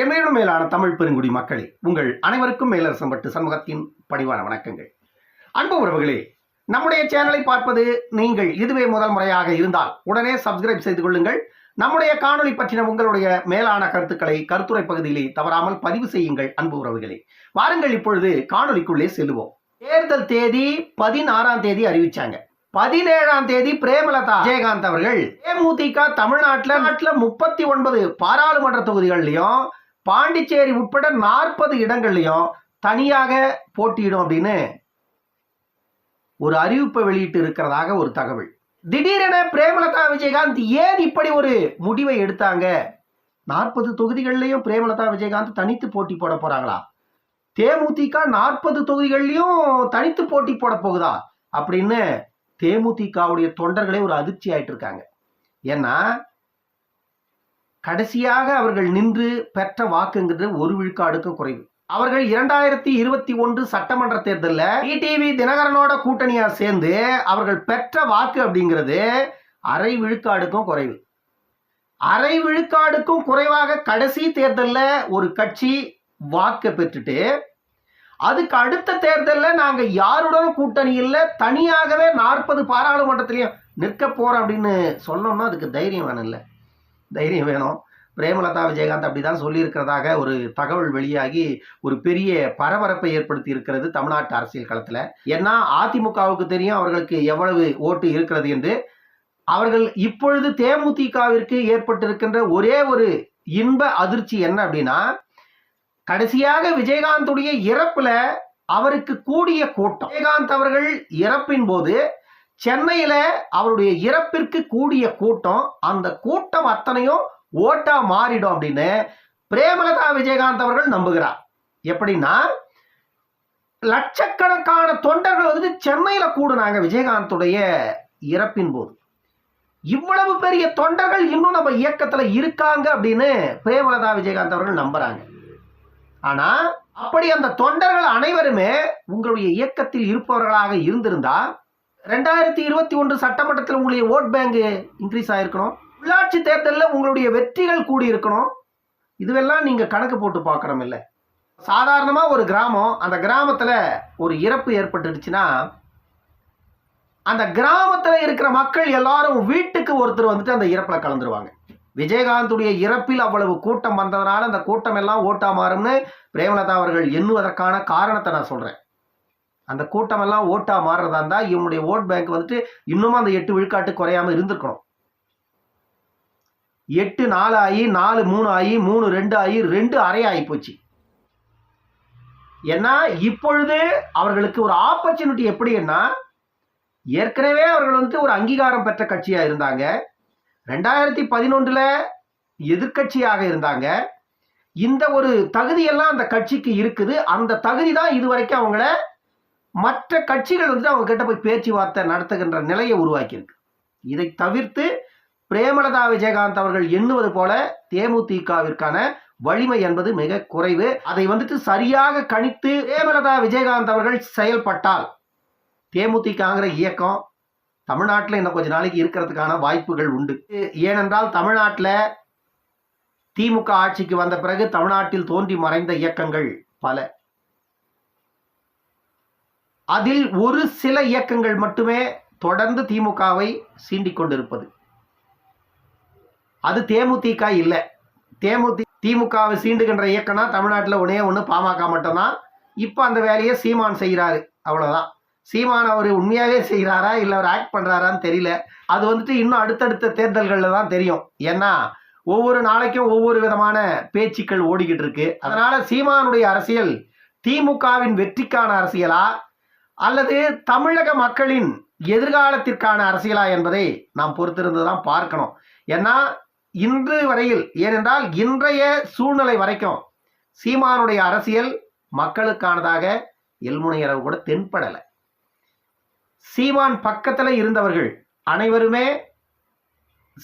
எம்மேலும் மேலான தமிழ் பெருங்குடி மக்களே உங்கள் அனைவருக்கும் மேலரசம்பட்டு சமூகத்தின் பணிவான வணக்கங்கள். அன்பு உறவுகளே நம்முடைய சேனலை பார்ப்பது நீங்கள் இதுவே முதல் முறையாக இருந்தால் உடனே சப்ஸ்கிரைப் செய்து கொள்ளுங்கள். நம்முடைய காணொளி பற்றின உங்களுடைய மேலான கருத்துக்களை கருத்துரை பகுதியிலே தவறாமல் பதிவு செய்யுங்கள் அன்பு உறவுகளே. வாருங்கள் இப்பொழுது காணொளிக்குள்ளே செல்லுவோம். தேர்தல் தேதி பதினாறாம் தேதி அறிவிச்சாங்க. பதினேழாம் தேதி பிரேமலதா விஜயகாந்த் அவர்கள் தேமுதிக தமிழ்நாட்டில் நாட்டில் முப்பத்தி ஒன்பது பாராளுமன்ற தொகுதிகள்லையும் பாண்டிச்சேரி உட்பட நாற்பது இடங்கள்லையும் தனியாக போட்டியிடும் அப்படின்னு ஒரு அறிவிப்பை வெளியிட்டு இருக்கிறதாக ஒரு தகவல். திடீரென பிரேமலதா விஜயகாந்த் ஏன் இப்படி ஒரு முடிவை எடுத்தாங்க? நாற்பது தொகுதிகள்லையும் பிரேமலதா விஜயகாந்த் தனித்து போட்டி போட போறாங்களா? தேமுதிக நாற்பது தொகுதிகள்லையும் தனித்து போட்டி போட போகுதா? அப்படின்னு தேமுதிகவுடைய தொண்டர்களே ஒரு அதிர்ச்சி ஆயிட்டு இருக்காங்க. ஏன்னா கடைசியாக அவர்கள் நின்று பெற்ற வாக்குங்கிறது ஒரு விழுக்காடுக்கும் குறைவு. அவர்கள் இரண்டாயிரத்தி இருபத்தி ஒன்று சட்டமன்ற தேர்தலில் டிடிவி தினகரனோட கூட்டணியா சேர்ந்து அவர்கள் பெற்ற வாக்கு அப்படிங்கிறது அரை விழுக்காடுக்கும் குறைவு. அரை விழுக்காடுக்கும் குறைவாக கடைசி தேர்தலில் ஒரு கட்சி வாக்கு பெற்றுட்டு அதுக்கு அடுத்த தேர்தலில் நாங்கள் யாருடன் கூட்டணி இல்லை தனியாகவே நாற்பது பாராளுமன்றத்திலையும் நிற்க போகிறோம் அப்படின்னு சொன்னோம்னா அதுக்கு தைரியம் வேணும் இல்லை தைரியம் வேணும். பிரேமலதா விஜயகாந்த் அப்படி தான் சொல்லியிருக்கிறதாக ஒரு தகவல் வெளியாகி ஒரு பெரிய பரபரப்பை ஏற்படுத்தி இருக்கிறது தமிழ்நாட்டு அரசியல் களத்தில். ஏன்னா அதிமுகவுக்கு தெரியும் அவர்களுக்கு எவ்வளவு ஓட்டு இருக்கிறது என்று. அவர்கள் இப்பொழுது தேமுதிகவிற்கு ஏற்பட்டிருக்கின்ற ஒரே ஒரு இன்ப அதிர்ச்சி என்ன அப்படின்னா கடைசியாக விஜயகாந்துடைய இறப்புல அவருக்கு கூடிய கூட்டம். விஜயகாந்த் அவர்கள் இறப்பின் போது சென்னையில அவருடைய இறப்பிற்கு கூடிய கூட்டம் அந்த கூட்டம் அத்தனையும் ஓட்டா மாறிடும் அப்படின்னு பிரேமலதா விஜயகாந்த் அவர்கள் நம்புகிறார். எப்படின்னா லட்சக்கணக்கான தொண்டர்கள் வந்து சென்னையில கூடுனாங்க விஜயகாந்துடைய இறப்பின் போது. இவ்வளவு பெரிய தொண்டர்கள் இன்னும் நம்ம இயக்கத்துல இருக்காங்க அப்படின்னு பிரேமலதா விஜயகாந்த் அவர்கள் நம்புறாங்க. ஆனா அப்படி அந்த தொண்டர்கள் அனைவருமே உங்களுடைய இயக்கத்தில் இருப்பவர்களாக இருந்திருந்தா ரெண்டாயிரத்தி இருபத்தி ஒன்று சட்டமன்றத்தில் உங்களுடைய ஓட் பேங்கு இன்க்ரீஸ் ஆகிருக்கணும் உள்ளாட்சி தேர்தலில் உங்களுடைய வெற்றிகள் கூடி இருக்கணும் இதுவெல்லாம் நீங்கள் கணக்கு போட்டு பார்க்கணும் இல்லை சாதாரணமாக ஒரு கிராமம் அந்த கிராமத்தில் ஒரு இறப்பு ஏற்பட்டுடுச்சுன்னா அந்த கிராமத்தில் இருக்கிற மக்கள் எல்லாரும் வீட்டுக்கு ஒருத்தர் வந்துட்டு அந்த இறப்பில் கலந்துருவாங்க. விஜயகாந்துடைய இறப்பில் அவ்வளவு கூட்டம் வந்ததுனால அந்த கூட்டம் எல்லாம் ஓட்டா மாறும்னு பிரேமலதா அவர்கள் எண்ணுவதற்கான காரணத்தை நான் சொல்கிறேன் அந்த கூட்டமெல்லாம் ஓட்டாக ஓட்டா மாறுறதா இருந்தால் இவனுடைய ஓட் பேங்க் வந்துட்டு இன்னும் அந்த எட்டு விழுக்காட்டு குறையாம இருந்திருக்கணும். எட்டு நாலு ஆகி நாலு மூணு ஆகி மூணு ரெண்டு ஆகி ரெண்டு அரை ஆகி போச்சு. ஏன்னா இப்பொழுது அவர்களுக்கு ஒரு ஆப்பர்ச்சுனிட்டி எப்படின்னா ஏற்கனவே அவர்கள் வந்துட்டு ஒரு அங்கீகாரம் பெற்ற கட்சியாக இருந்தாங்க. ரெண்டாயிரத்தி பதினொன்றில் எதிர்கட்சியாக இருந்தாங்க. இந்த ஒரு தகுதியெல்லாம் அந்த கட்சிக்கு இருக்குது. அந்த தகுதி தான் இதுவரைக்கும் அவங்கள மற்ற கட்சிகள் வந்து அவங்க கிட்ட போய் பேச்சுவார்த்தை நடத்துகின்ற நிலையை உருவாக்கியிருக்கு. இதை தவிர்த்து பிரேமலதா விஜயகாந்த் அவர்கள் எண்ணுவது போல தேமுதிகவிற்கான வலிமை என்பது மிக குறைவு. அதை வந்துட்டு சரியாக கணித்து பிரேமலதா விஜயகாந்த் அவர்கள் செயல்பட்டால் தேமுதிகங்கிற இயக்கம் தமிழ்நாட்டில் இன்னும் கொஞ்ச நாளைக்கு இருக்கிறதுக்கான வாய்ப்புகள் உண்டு. ஏனென்றால் தமிழ்நாட்டில் திமுக ஆட்சிக்கு வந்த பிறகு தமிழ்நாட்டில் தோன்றி மறைந்த இயக்கங்கள் பல. அதில் ஒரு சில இயக்கங்கள் மட்டுமே தொடர்ந்து திமுகவை சீண்டிக் கொண்டிருப்பது. அது தேமுதிக இல்லை. தேமுதி திமுகவை சீண்டுகின்ற இயக்கம்னா தமிழ்நாட்டில் ஒன்னே ஒன்று பாமக மட்டும்தான். இப்போ அந்த வேலையை சீமான் செய்கிறாரு அவ்வளோதான் சீமான் அவர் உண்மையாகவே செய்கிறாரா இல்லை அவர் ஆக்ட் பண்ணுறாரான்னு தெரியல. அது வந்துட்டு இன்னும் அடுத்தடுத்த தேர்தல்களில் தான் தெரியும். ஏன்னா ஒவ்வொரு நாளைக்கும் ஒவ்வொரு விதமான பேச்சுக்கள் ஓடிக்கிட்டு இருக்கு. அதனால சீமானுடைய அரசியல் திமுகவின் வெற்றிக்கான அரசியலா அல்லது தமிழக மக்களின் எதிர்காலத்திற்கான அரசியலா என்பதை நாம் பொறுத்திருந்து தான் பார்க்கணும். ஏன்னா இன்று வரையில் ஏனென்றால் இன்றைய சூழ்நிலை வரைக்கும் சீமானுடைய அரசியல் மக்களுக்கானதாக எல்முனையரவு கூட தென்படலை. சீமான் பக்கத்தில் இருந்தவர்கள் அனைவருமே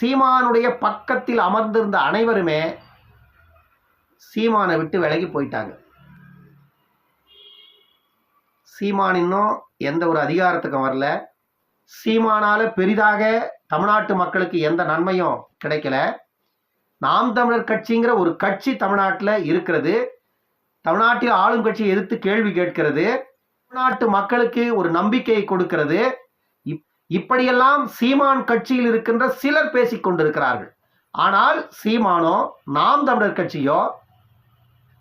சீமானுடைய பக்கத்தில் அமர்ந்திருந்த அனைவருமே சீமானை விட்டு விலகி போயிட்டாங்க. சீமான் இன்னும் எந்த ஒரு அதிகாரத்துக்கும் வரல. சீமானால பெரிதாக தமிழ்நாட்டு மக்களுக்கு எந்த நன்மையும் கிடைக்கல. நாம் தமிழர் கட்சிங்கிற ஒரு கட்சி தமிழ்நாட்டில் இருக்கிறது. தமிழ்நாட்டில் ஆளும் கட்சியை எதிர்த்து கேள்வி கேட்கிறது. தமிழ்நாட்டு மக்களுக்கு ஒரு நம்பிக்கையை கொடுக்கிறது. இப்- இப்படியெல்லாம் சீமான் கட்சியில் இருக்கின்ற சிலர் பேசிக் கொண்டிருக்கிறார்கள் ஆனால் சீமானோ நாம் தமிழர் கட்சியோ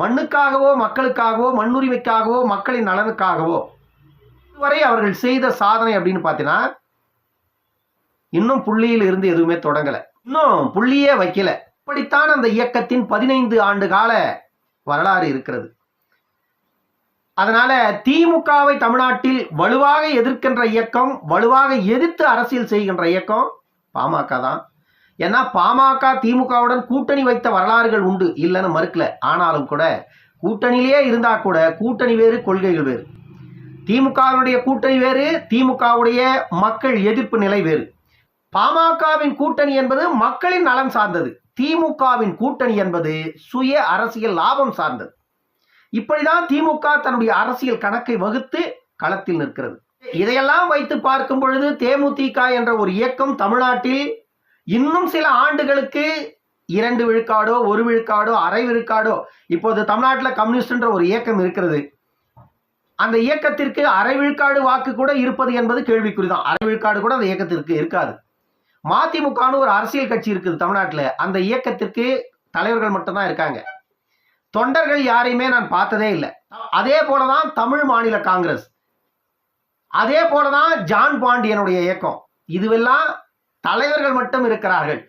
மண்ணுக்காகவோ மக்களுக்காகவோ மண்ணுரிமைக்காகவோ மக்களின் நலனுக்காகவோ. இதுவரை அவர்கள் செய்த சாதனை அப்படின்னு பார்த்தீங்கன்னா இன்னும் புள்ளியில் இருந்து எதுவுமே தொடங்கலை. இன்னும் புள்ளியே வைக்கல. இப்படித்தான் அந்த இயக்கத்தின் பதினைந்து ஆண்டு கால வரலாறு இருக்கிறது. அதனால திமுகவை தமிழ்நாட்டில் வலுவாக எதிர்க்கின்ற இயக்கம் வலுவாக எதிர்த்து அரசியல் செய்கின்ற இயக்கம் பாமக தான். ஏன்னா பாமக திமுகவுடன் கூட்டணி வைத்த வரலாறுகள் உண்டு இல்லைன்னு மறுக்கல. ஆனாலும் கூட கூட்டணியிலே இருந்தால் கூட கூட்டணி வேறு கொள்கைகள் வேறு. திமுகவுடைய கூட்டணி வேறு திமுகவுடைய மக்கள் எதிர்ப்பு நிலை வேறு. பாமகவின் கூட்டணி என்பது மக்களின் நலன் சார்ந்தது. திமுகவின் கூட்டணி என்பது சுய அரசியல் லாபம் சார்ந்தது. இப்படிதான் திமுக தன்னுடைய அரசியல் கணக்கை வகுத்து களத்தில் நிற்கிறது. இதையெல்லாம் வைத்து பார்க்கும் பொழுது தேமுதிக என்ற ஒரு இயக்கம் தமிழ்நாட்டில் இன்னும் சில ஆண்டுகளுக்கு இரண்டு விழுக்காடோ ஒரு விழுக்காடோ அரை விழுக்காடோ இப்போது தமிழ்நாட்டில் கம்யூனிஸ்ட்ன்ற ஒரு இயக்கம் இருக்கிறது. அந்த இயக்கத்திற்கு அரை விழுக்காடு வாக்கு கூட இருப்பது என்பது கேள்விக்குறிதான். அரை விழுக்காடு கூட அந்த இயக்கத்திற்கு இருக்காது. மதிமுகன்னு ஒரு அரசியல் கட்சி இருக்குது தமிழ்நாட்டில். அந்த இயக்கத்திற்கு தலைவர்கள் மட்டும்தான் இருக்காங்க. தொண்டர்கள் யாரையுமே நான் பார்த்ததே இல்லை. அதே போலதான் தமிழ் மாநில காங்கிரஸ். அதே போலதான் ஜான் பாண்டியனுடைய இயக்கம். இதுவெல்லாம் தலைவர்கள் மட்டும் இருக்கிறார்கள்.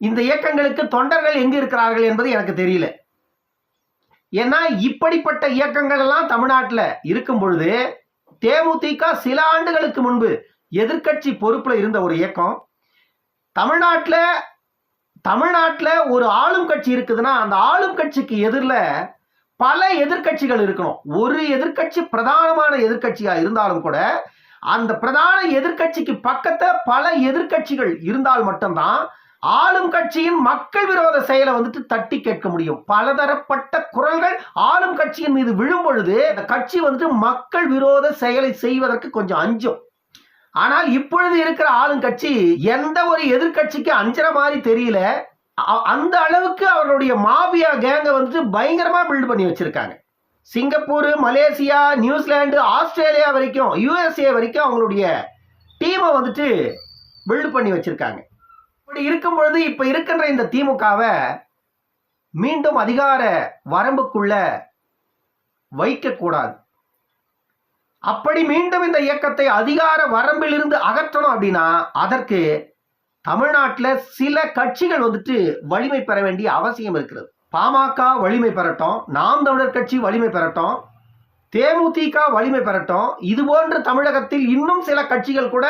இந்த இயக்கங்களுக்கு தொண்டர்கள் எங்கு இருக்கிறார்கள் என்பது எனக்கு தெரியல. ஏன்னா இப்படிப்பட்ட இயக்கங்கள் எல்லாம் தமிழ்நாட்டில் இருக்கும் பொழுது தேமுதிக சில ஆண்டுகளுக்கு முன்பு எதிர்க்கட்சி பொறுப்பில் இருந்த ஒரு இயக்கம். தமிழ்நாட்டில் தமிழ்நாட்டில் ஒரு ஆளும் கட்சி இருக்குதுன்னா அந்த ஆளும் கட்சிக்கு எதிரில் பல எதிர்க்கட்சிகள் இருக்கணும். ஒரு எதிர்க்கட்சி பிரதானமான எதிர்கட்சியாக இருந்தாலும் கூட அந்த பிரதான எதிர்க்கட்சிக்கு பக்கத்தில் பல எதிர்க்கட்சிகள் இருந்தால் மட்டும்தான் ஆளும் கட்சியின் மக்கள் விரோத செயலை வந்துட்டு தட்டி கேட்க முடியும். பலதரப்பட்ட குரல்கள் ஆளும் கட்சியின் மீது விழும் பொழுது அந்த கட்சி வந்துட்டு மக்கள் விரோத செயலை செய்வதற்கு கொஞ்சம் அஞ்சும். ஆனால் இப்பொழுது இருக்கிற ஆளுங்கட்சி எந்த ஒரு எதிர்க்கட்சிக்கு அஞ்சுற மாதிரி தெரியல. அ- அந்த அளவுக்கு அவர்களுடைய மாபியா கேங்கை வந்துட்டு பயங்கரமா பில்ட் பண்ணி வச்சிருக்காங்க. Singapore Malaysia New Zealand Australia வரைக்கும் யூஎஸ்ஏ வரைக்கும் அவங்களுடைய டீமை வந்துட்டு பில்டு பண்ணி வச்சிருக்காங்க. இப்படி இருக்கும் பொழுது இப்போ இருக்கின்ற இந்த திமுகவை மீண்டும் அதிகார வரம்புக்குள்ள வைக்கக்கூடாது அப்படி மீண்டும் இந்த இயக்கத்தை அதிகார வரம்பிலிருந்து அகற்றணும் அப்படின்னா அதற்கு தமிழ்நாட்டில் சில கட்சிகள் வந்துட்டு வலிமை பெற வேண்டிய அவசியம் இருக்கிறது. பாமக வலிமை பெறட்டும் நாம் தமிழர் கட்சி வலிமை பெறட்டும் தேமுதிக வலிமை பெறட்டும் இது போன்று தமிழகத்தில் இன்னும் சில கட்சிகள் கூட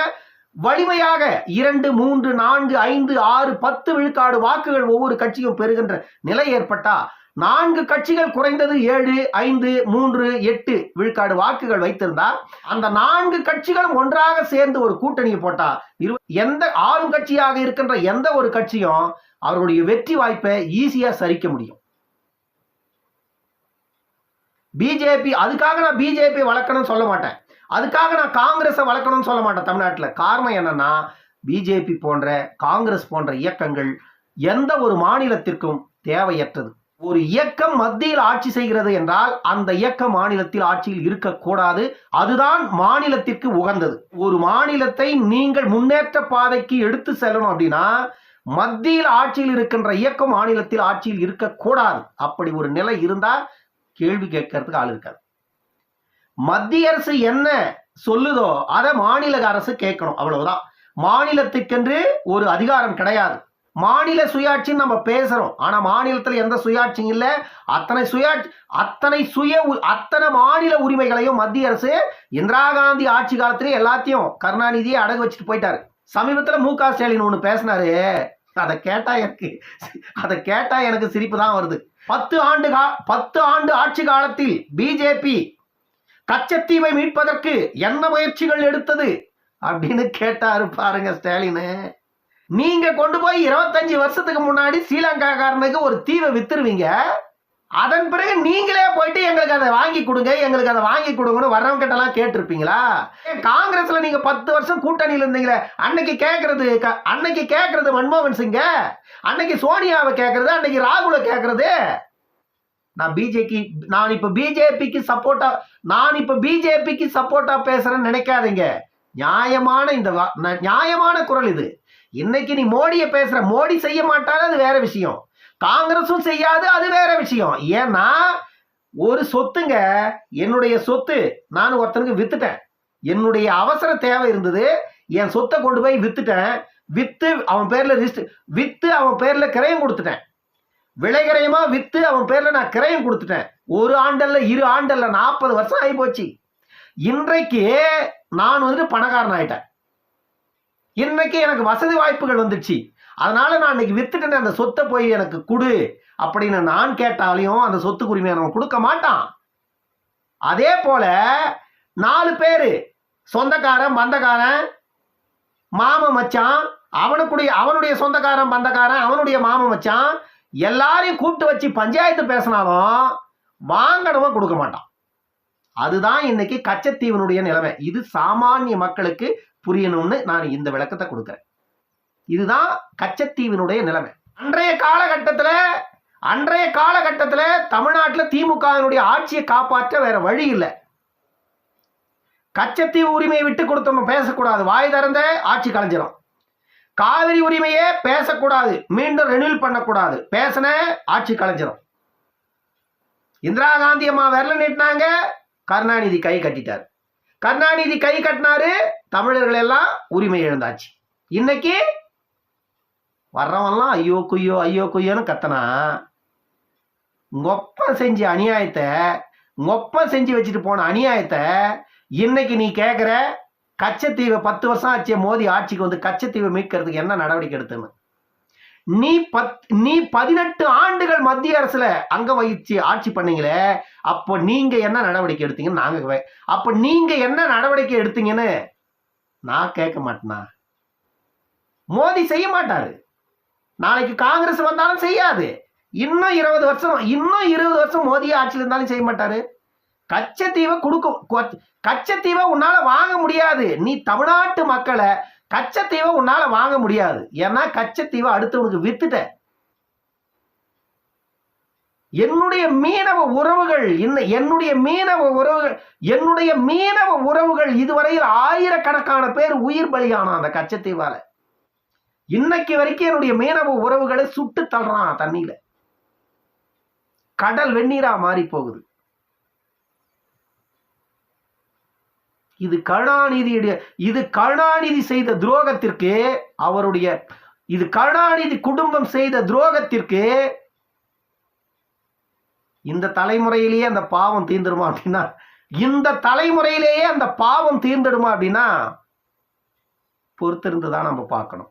வலிமையாக இரண்டு மூன்று நான்கு ஐந்து ஆறு பத்து விழுக்காடு வாக்குகள் ஒவ்வொரு கட்சியும் பெறுகின்ற நிலை ஏற்பட்டா நான்கு கட்சிகள் குறைந்தது ஏழு ஐந்து மூன்று எட்டு விழுக்காடு வாக்குகள் வைத்திருந்தா அந்த நான்கு கட்சிகளும் ஒன்றாக சேர்ந்து ஒரு கூட்டணியை போட்டா இரு எந்த ஆளும் கட்சியாக இருக்கின்ற எந்த ஒரு கட்சியும் அவர்களுடைய வெற்றி வாய்ப்பை ஈஸியாக சரிக்க முடியும். பிஜேபி அதுக்காக நான் பிஜேபி வளர்க்கணும்னு சொல்ல மாட்டேன். அதுக்காக நான் காங்கிரஸை வளர்க்கணும்னு சொல்ல மாட்டேன் தமிழ்நாட்டில். காரணம் என்னன்னா பிஜேபி போன்ற காங்கிரஸ் போன்ற இயக்கங்கள் எந்த ஒரு மாநிலத்திற்கும் தேவையற்றது. ஒரு இயக்கம் மத்தியில் ஆட்சி செய்கிறது என்றால் அந்த இயக்க மாநிலத்தில் ஆட்சியில் இருக்கக்கூடாது. அதுதான் மாநிலத்திற்கு உகந்தது. ஒரு மாநிலத்தை நீங்கள் முன்னேற்ற பாதைக்கு எடுத்து செல்லணும் அப்படின்னா மத்தியில் ஆட்சியில் இருக்கின்ற இயக்கம் மாநிலத்தில் ஆட்சியில் இருக்கக்கூடாது. அப்படி ஒரு நிலை இருந்தா கேள்வி கேட்கறதுக்கு ஆள் இருக்காது. மத்திய அரசு என்ன சொல்லுதோ அதை மாநில அரசு கேட்கணும். அவ்வளவுதான். மாநிலத்துக்கென்று ஒரு அதிகாரம் கிடையாது. மாநில சுயாட்சின்னு நம்ம பேசுறோம். ஆனா மாநிலத்தில் எந்த சுயாட்சியும் இல்லை. அத்தனை சுயாட்சி அத்தனை சுய உ- அத்தனை மாநில உரிமைகளையும் மத்திய அரசு இந்திரா காந்தி ஆட்சி காலத்திலேயே எல்லாத்தையும் கருணாநிதியை அடகு வச்சுட்டு போயிட்டாரு. சமீபத்தில் மு க ஸ்டாலின் ஒன்று பேசினாரு. அதை கேட்டா எனக்கு அதை கேட்டா எனக்கு சிரிப்பு தான் வருது. பத்து ஆண்டு கா பத்து ஆண்டு ஆட்சி காலத்தில் பிஜேபி கச்சத்தீவை மீட்பதற்கு என்ன முயற்சிகள் எடுத்தது? அப்படின்னு கேட்டாரு பாருங்க ஸ்டாலினு. நீங்க கொண்டு போய் இருபத்தஞ்சு வருஷத்துக்கு முன்னாடி ஸ்ரீலங்காக்காரனுக்கு ஒரு தீவை வித்துருவீங்க. அதன் பிறகு நீங்களே போயிட்டு எங்களுக்கு அதை வாங்கி கொடுங்க எங்களுக்கு அதை வாங்கி கொடுங்கன்னு வர்றவங்க கிட்ட எல்லாம் கேட்டிருப்பீங்களா காங்கிரஸ்ல நீங்க பத்து வருஷம் கூட்டணியில் இருந்தீங்களே அன்னைக்கு கேட்கறது க- அன்னைக்கு கேட்கறது மன்மோகன் சிங்க அன்னைக்கு சோனியாவை கேட்கறது அன்னைக்கு ராகுல கேட்கறது நான் பிஜேபி நான் இப்ப பிஜேபிக்கு சப்போர்ட்டா நான் இப்ப பிஜேபிக்கு சப்போர்ட்டா பேசுறேன்னு நினைக்காதீங்க. நியாயமான இந்த ந- நியாயமான குரல் இது. இன்னைக்கு நீ மோடியை பேசுற மோடி செய்ய மாட்டாலும் அது வேற விஷயம். காங்கிரஸும் செய்யாது அது வேற விஷயம். ஏன்னா ஒரு சொத்துங்க என்னுடைய சொத்து நான் ஒருத்தனுக்கு வித்துட்டேன். என்னுடைய அவசர தேவை இருந்தது என் சொத்தை கொண்டு போய் வித்துட்டேன். வித்து அவன் பேர்ல ரிஸ்ட் வித்து அவன் பேர்ல கிரயம் கொடுத்துட்டேன். விளைகரையமா வித்து அவன் பேர்ல நான் கிரயம் கொடுத்துட்டேன். ஒரு ஆண்டல்ல இரு ஆண்டல்ல நாற்பது வருஷம் ஆகி போச்சு இன்றைக்கு நான் வந்துட்டு பணக்காரன் ஆயிட்டேன் இன்னைக்கு எனக்கு வசதி வாய்ப்புகள் வந்துடுச்சு. அதனால நான் இன்னைக்கு வித்துட்டேன் அந்த சொத்தை போய் எனக்கு கொடு அப்படின்னு நான் கேட்டாலையும் அந்த சொத்து உரிமையை நம்ம கொடுக்க மாட்டான். அதே போல நாலு பேர் சொந்தக்காரன் பந்தக்காரன் மாம மச்சான் அவனுக்குடைய அவனுடைய சொந்தக்காரன் பந்தக்காரன் அவனுடைய மாம மச்சான் எல்லாரையும் கூப்பிட்டு வச்சு பஞ்சாயத்து பேசினாலும் வாங்கனவன் கொடுக்க மாட்டான். அதுதான் இன்னைக்கு கச்சத்தீவனுடைய நிலைமை. இது சாமானிய மக்களுக்கு புரியணும்னு நான் இந்த விளக்கத்தை கொடுக்குறேன். இதுதான் கச்சத்தீவினுடைய நிலைமை. அன்றைய காலகட்டத்துல அன்றைய காலகட்டத்துல தமிழ்நாட்டுல திமுகவினுடைய ஆட்சியை காப்பாற்ற வேற வழி இல்லை. கச்சத்தீவு உரிமையை விட்டு கொடுத்தோம் பேசக்கூடாது. வாய் திறந்த ஆட்சி கலைஞ்சிடும் காவிரி உரிமையே பேசக்கூடாது. மீண்டும் ரெனியூல் பண்ணக்கூடாது. பேசின ஆட்சி கலைஞ்சிடும் இந்திரா காந்தி அம்மா விரல நீட்டினாங்க. கருணாநிதி கை கட்டிட்டார். கருணாநிதி கை கட்டினாரு. தமிழர்கள் எல்லாம் உரிமை எழுந்தாச்சு இன்னைக்கு வர்றவன்லாம் ஐயோ குய்யோ ஐயோ குய்யோன்னு கத்தனா ஒப்பம் செஞ்ச அநியாயத்தை ஒப்பம் செஞ்சு வச்சுட்டு போன அநியாயத்தை இன்னைக்கு நீ கேட்குற கச்சத்தீவை பத்து வருஷம் ஆச்சு மோதி ஆட்சிக்கு வந்து கச்சத்தீவை மீட்கிறதுக்கு என்ன நடவடிக்கை எடுத்துன்னு. நீ பத் நீ பதினெட்டு ஆண்டுகள் மத்திய அரசுல அங்க வகிச்சு ஆட்சி பண்ணீங்களே அப்போ நீங்க என்ன நடவடிக்கை எடுத்தீங்கன்னு நாங்க அப்போ நீங்கள் நீங்க என்ன நடவடிக்கை எடுத்தீங்கன்னு நான் கேட்க மாட்டேனா? மோதி செய்ய மாட்டாரு. நாளைக்கு காங்கிரஸ் வந்தாலும் செய்யாது. இன்னும் இருபது வருஷம் இன்னும் இருபது வருஷம் மோடி ஆட்சியில் இருந்தாலும் செய்ய மாட்டாரு. கச்சத்தீவை கொடுக்க கச்சத்தீவை உன்னால வாங்க முடியாது. நீ தமிழ்நாட்டு மக்களை கச்சத்தீவை உன்னால வாங்க முடியாது. ஏன்னா கச்சத்தீவை அடுத்தவனுக்கு வித்துட்ட. என்னுடைய மீனவ உறவுகள் இன்னும் என்னுடைய மீனவ உறவுகள் என்னுடைய மீனவ உறவுகள் இதுவரையில் ஆயிரக்கணக்கான பேர் உயிர் பலியானான் அந்த கச்சத்தீவால. இன்னைக்கு வரைக்கும் என்னுடைய மீனவ உறவுகளை சுட்டு தள்ளுறான் தண்ணியில. கடல் வெந்நீரா மாறி போகுது. இது கருணாநிதியுடைய இது கருணாநிதி செய்த துரோகத்திற்கு அவருடைய இது கருணாநிதி குடும்பம் செய்த துரோகத்திற்கு இந்த தலைமுறையிலேயே அந்த பாவம் தீர்ந்துடுமா அப்படின்னா இந்த தலைமுறையிலேயே அந்த பாவம் தீர்ந்துடுமா அப்படின்னா பொறுத்திருந்து தான் நம்ம பார்க்கணும்.